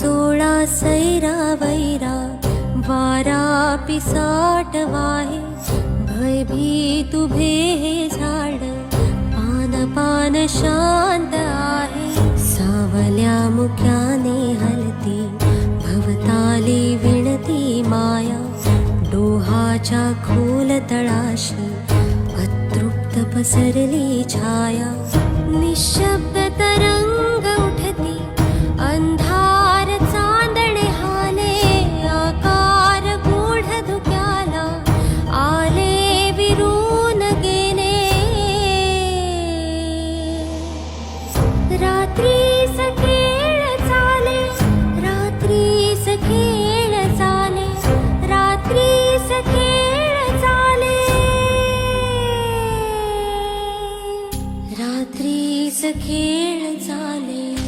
चोळा सैरा वैरा वारा पिसाट वाहे भयभीत उभे हे झाड पान पान शांत आहे. सावल्या मुख्याने हलती भवताली विणती माया डोहाच्या खोल तळाशी अतृप्त पसरली छाया निशब्द तर रात्रीस खेळ चाले.